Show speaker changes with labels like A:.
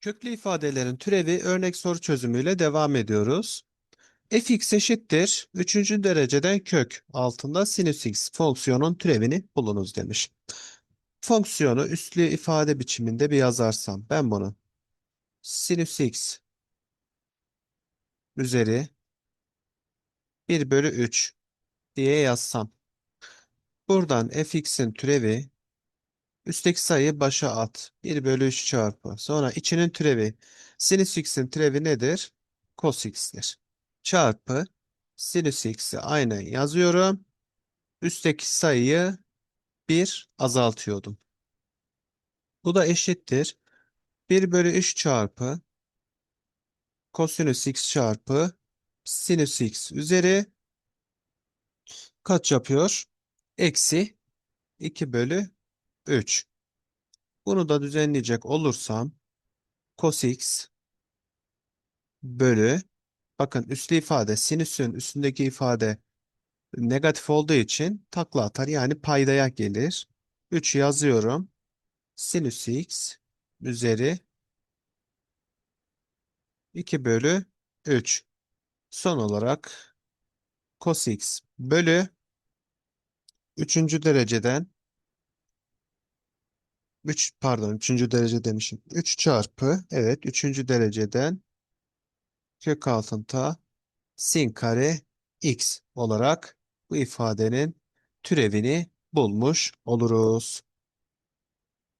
A: Köklü ifadelerin türevi örnek soru çözümüyle devam ediyoruz. fx eşittir 3. dereceden kök altında sinüs x fonksiyonun türevini bulunuz demiş. Fonksiyonu üslü ifade biçiminde bir yazarsam ben bunu sinüs x üzeri 1 bölü 3 diye yazsam. Buradan fx'in türevi üstteki sayıyı başa at. 1 bölü 3 çarpı. Sonra içinin türevi. Sinüs x'in türevi nedir? Cos x'tir. Çarpı sinüs x'i aynen yazıyorum. Üstteki sayıyı 1 azaltıyordum. Bu da eşittir. 1 bölü 3 çarpı kosinüs x çarpı sinüs x üzeri kaç yapıyor? Eksi 2 bölü 3. Bunu da düzenleyecek olursam cos x bölü bakın üslü ifade sinüsün üstündeki ifade negatif olduğu için takla atar yani paydaya gelir. 3 yazıyorum. Sinüs x üzeri 2 bölü 3. Son olarak cos x bölü 3. dereceden 3 pardon 3. derece demişim. 3 çarpı evet 3. dereceden kök altında sin kare x olarak bu ifadenin türevini bulmuş oluruz.